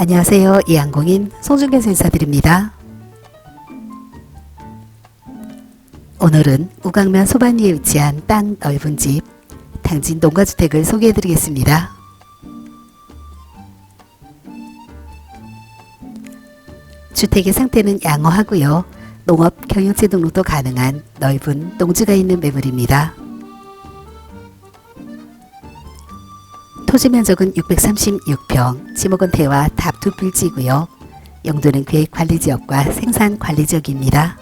안녕하세요. 이항공인 송중견 인사드립니다. 오늘은 우강면 소반리에 위치한 땅 넓은 집 당진 농가주택을 소개해드리겠습니다. 주택의 상태는 양호하고요. 농업 경영체 등록도 가능한 넓은 농지가 있는 매물입니다. 토지 면적은 636평, 지목은 대와 답두 필지고요. 용도는 계획 관리 지역과 생산 관리 지역입니다.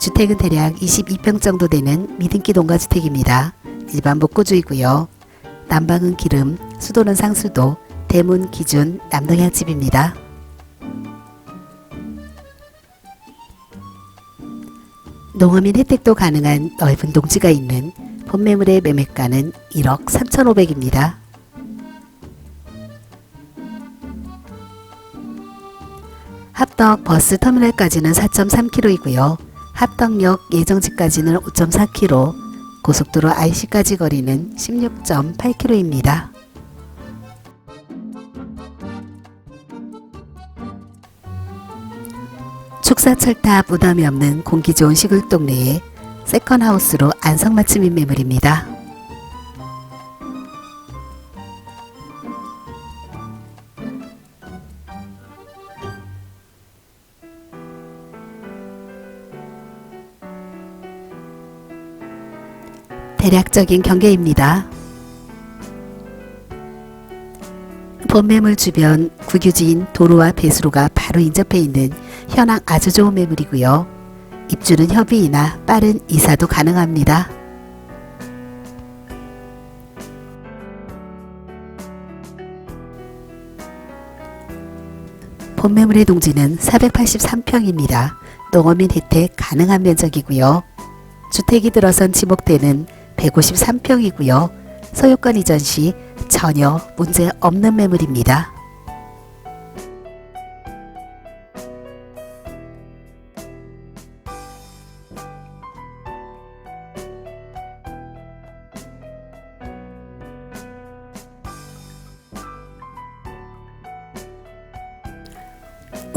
주택은 대략 22평 정도 되는 미등기 농가주택입니다. 일반 목고주이고요. 난방은 기름, 수도는 상수도, 대문 기준 남동향집입니다. 농어민 혜택도 가능한 넓은 농지가 있는 본매물의 매매가는 1억 3,500입니다. 합덕 버스 터미널까지는 4.3km이고요. 합덕역 예정지까지는 5.4km, 고속도로 IC까지 거리는 16.8km입니다. 축사철타 부담이 없는 공기 좋은 시골 동네에 세컨하우스로 안성맞춤인 매물입니다. 대략적인 경계입니다. 본매물 주변 국유지인 도로와 배수로가 바로 인접해 있는 현황 아주 좋은 매물이고요. 입주는 협의이나 빠른 이사도 가능합니다. 본매물의 동지는 483평입니다. 농어민 혜택 가능한 면적이고요. 주택이 들어선 지목대는 153평이고요. 소유권 이전 시 전혀 문제 없는 매물입니다.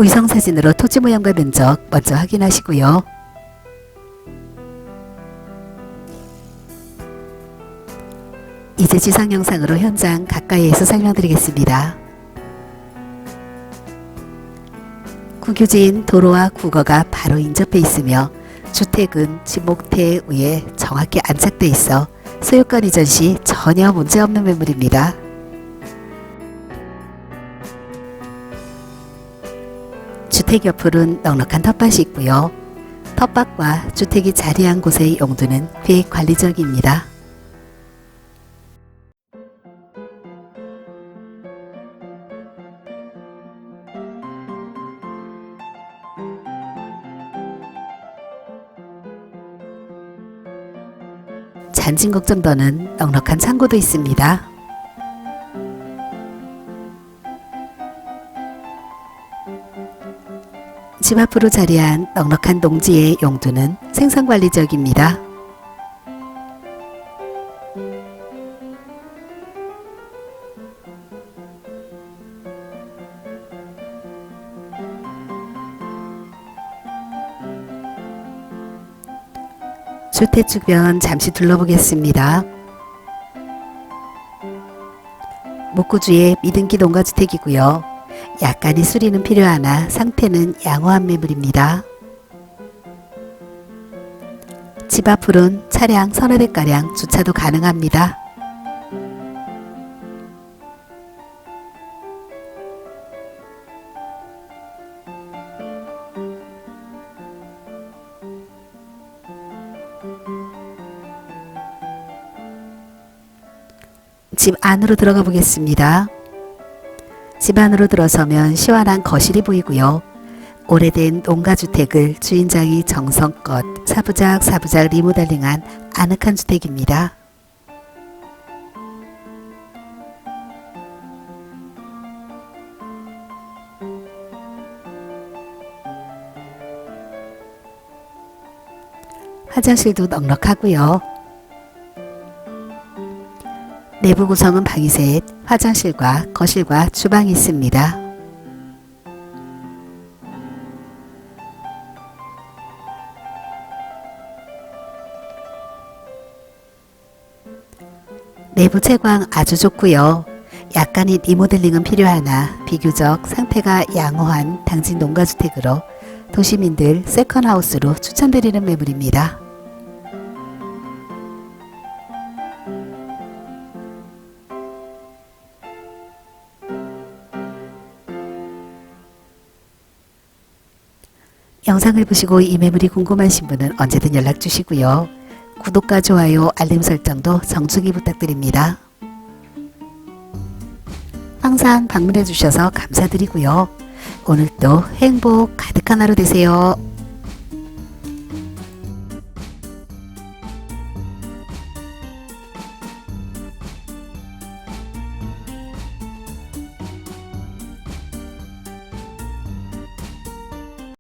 의성 사진으로 토지 모양과 면적 먼저 확인하시고요. 이제 지상 영상으로 현장 가까이에서 설명드리겠습니다. 국유지인 도로와 국어가 바로 인접해 있으며 주택은 지목태 위에 정확히 안착돼 있어 소유권 이전 시 전혀 문제없는 매물입니다. 주택 옆으로는 넉넉한 텃밭이 있고요. 텃밭과 주택이 자리한 곳의 용도는 계획 관리적입니다. 잔진곡 정도는 넉넉한 창고도 있습니다. 집 앞으로 자리한 넉넉한 농지의 용도는 생산관리 지역입니다. 주택 주변 잠시 둘러보겠습니다. 목구주의 미등기 농가주택이고요. 약간의 수리는 필요하나 상태는 양호한 매물입니다. 집 앞으론 차량 서너 대가량 주차도 가능합니다. 집 안으로 들어가 보겠습니다. 집 안으로 들어서면 시원한 거실이 보이고요. 오래된 농가주택을 주인장이 정성껏 사부작 사부작 리모델링한 아늑한 주택입니다. 화장실도 넉넉하고요. 내부 구성은 방이 셋, 화장실과 거실과 주방이 있습니다. 내부 채광 아주 좋고요. 약간의 리모델링은 필요하나 비교적 상태가 양호한 당진 농가주택으로 도시민들 세컨하우스로 추천드리는 매물입니다. 영상을 보시고 이 매물이 궁금하신 분은 언제든 연락 주시고요. 구독과 좋아요, 알림 설정도 정중히 부탁드립니다. 항상 방문해 주셔서 감사드리고요. 오늘도 행복 가득한 하루 되세요.